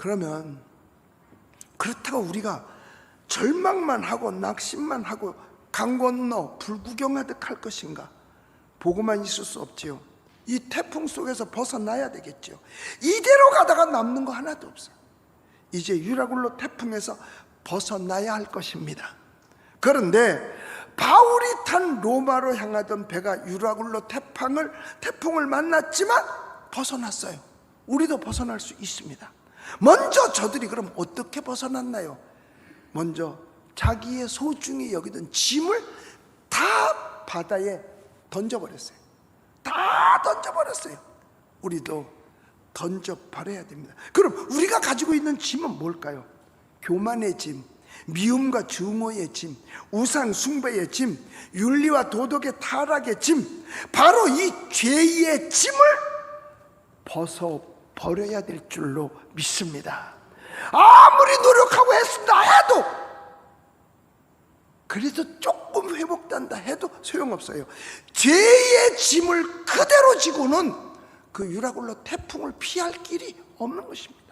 그러면 그렇다고 우리가 절망만 하고 낙심만 하고 강 건너 불구경하듯 할 것인가? 보고만 있을 수 없지요. 이 태풍 속에서 벗어나야 되겠죠. 이대로 가다가 남는 거 하나도 없어요. 이제 유라굴로 태풍에서 벗어나야 할 것입니다. 그런데 바울이 탄 로마로 향하던 배가 유라굴로 태풍을 태풍을 만났지만 벗어났어요. 우리도 벗어날 수 있습니다. 먼저 저들이 그럼 어떻게 벗어났나요? 먼저 자기의 소중히 여기던 짐을 다 바다에 던져버렸어요. 다 던져버렸어요. 우리도 던져 버려야 됩니다. 그럼 우리가 가지고 있는 짐은 뭘까요? 교만의 짐, 미움과 증오의 짐, 우상 숭배의 짐, 윤리와 도덕의 타락의 짐, 바로 이 죄의 짐을 벗어 버려야 될 줄로 믿습니다. 아무리 노력하고 했습니다 해도 그래서 조금 회복된다 해도 소용없어요. 죄의 짐을 그대로 지고는 그 유라굴로 태풍을 피할 길이 없는 것입니다.